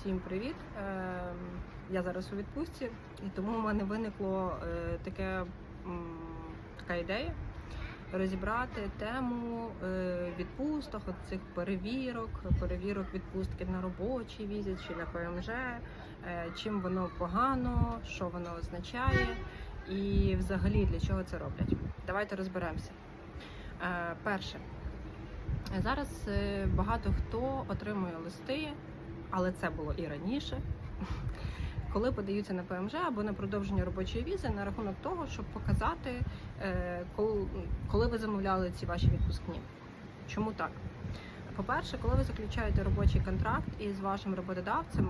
Всім привіт! Е, Я зараз у відпустці, і тому в мене виникло е, така ідея розібрати тему е, відпусток, цих перевірок, перевірок відпустки на робочий візит чи на ПМЖ, е, чим воно погано, що воно означає, і взагалі для чого це роблять. Давайте розберемося. Перше. Зараз багато хто отримує листи, але це було і раніше, коли подаються на ПМЖ або на продовження робочої візи на рахунок того, щоб показати, е, коли ви замовляли ці ваші відпускні. Чому так? По-перше, коли ви заключаєте робочий контракт із вашим роботодавцем,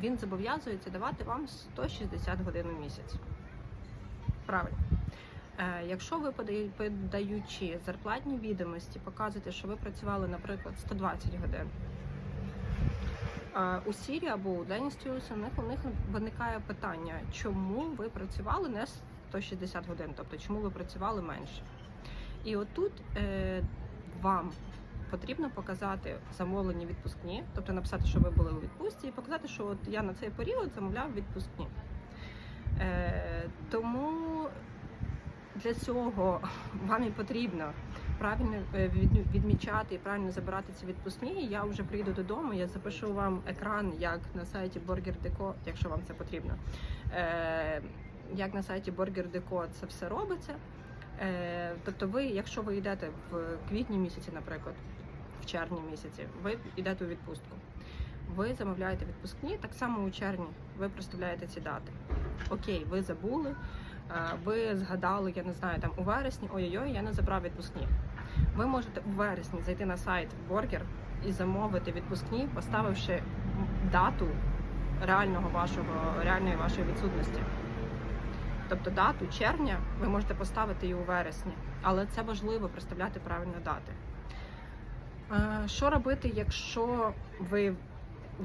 він зобов'язується давати вам 160 годин у місяць. Правильно. Е, Якщо ви подаючи зарплатні відомості, показуєте, що ви працювали, наприклад, 120 годин. У Сірі або у Денис у них у них виникає питання, чому ви працювали не 160 годин, тобто чому ви працювали менше. І отут е, вам потрібно показати замовлені відпускні, тобто написати, що ви були у відпустці, і показати, що от я на цей період замовляв відпускні. Е, тому для цього вам і потрібно правильно е, відмічати і правильно забирати ці відпускні. Я вже прийду додому, я запишу вам екран, як на сайті Burger.deco, якщо вам це потрібно. Е, Як на сайті Burger.deco це все робиться. Е, Тобто, ви, якщо ви йдете в квітні місяці, наприклад, в червні місяці, ви йдете у відпустку. Ви замовляєте відпускні, так само у червні ви проставляєте ці дати. Окей, ви забули, ви згадали, я не знаю, там у вересні, ой-ой-ой, я не забрав відпускні. Ви можете у вересні зайти на сайт Burger і замовити відпускні, поставивши дату реального вашого, реальної вашої відсутності. Тобто дату червня ви можете поставити і у вересні, але це важливо представляти правильно дати. Що робити, якщо ви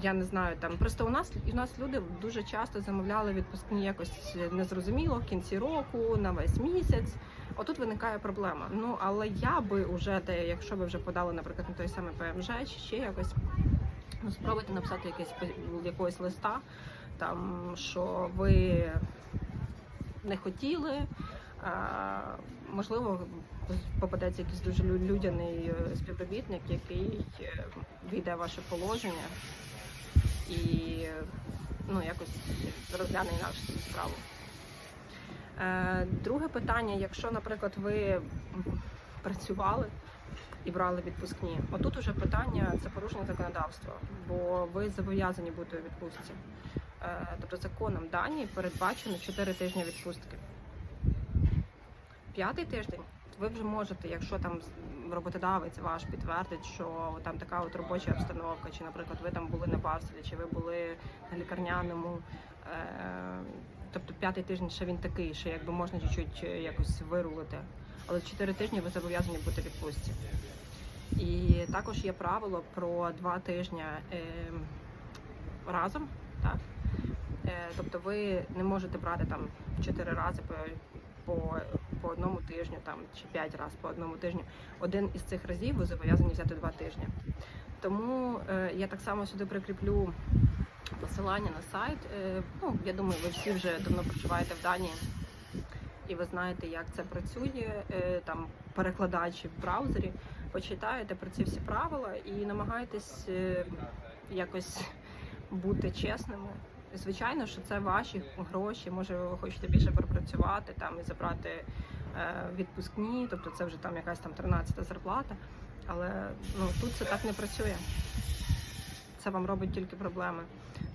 я не знаю, там просто у нас у нас люди дуже часто замовляли відпускні якось незрозуміло в кінці року, на весь місяць. Отут виникає проблема. Ну але я би уже де, якщо ви вже подали, наприклад, на той самий ПМЖ чи ще якось, ну спробуйте написати пи- якогось листа, там що ви не хотіли. А, можливо, попадеться якийсь дуже лю- людяний е, співробітник, який е, війде в ваше положення і ну, якось розгляне інакше цю справу. Е, друге питання: якщо, наприклад, ви працювали і брали відпускні, отут уже питання це порушення законодавства, бо ви зобов'язані бути у відпустці. Е, тобто законом Данії передбачено 4 тижні відпустки. П'ятий тиждень ви вже можете, якщо там роботодавець ваш підтвердить, що там така от робоча обстановка, чи, наприклад, ви там були на парселі, чи ви були на лікарняному. Е- тобто п'ятий тиждень ще він такий, що якби можна чуть-чуть е, якось вирулити. Але чотири тижні ви зобов'язані бути в відпустці. І також є правило про два тижні е- разом. Так? Тобто ви не можете брати там чотири рази по, по, по одному тижню там, чи п'ять разів по одному тижню. Один із цих разів ви зобов'язані взяти два тижні. Тому е, я так само сюди прикріплю посилання на сайт. Е, ну, я думаю, ви всі вже давно проживаєте в Данії. І ви знаєте, як це працює, е, там перекладачі в браузері, почитаєте про ці всі правила і намагайтесь е, якось бути чесними. Звичайно, що це ваші гроші. Може, ви хочете більше пропрацювати там і забрати е, відпускні, тобто це вже там якась там 13 зарплата. Але ну тут це так не працює. Це вам робить тільки проблеми.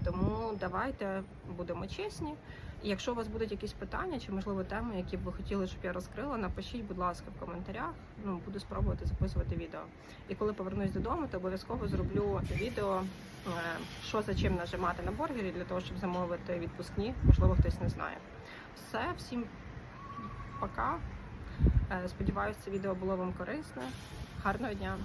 Тому давайте будемо чесні. Якщо у вас будуть якісь питання чи можливо теми, які б ви хотіли, щоб я розкрила, напишіть, будь ласка, в коментарях. Ну буду спробувати записувати відео. І коли повернусь додому, то обов'язково зроблю відео, е, що за чим нажимати на бургері для того, щоб замовити відпускні. Можливо, хтось не знає. Все, всім пока. Е, Сподіваюся, це відео було вам корисне. Гарного дня!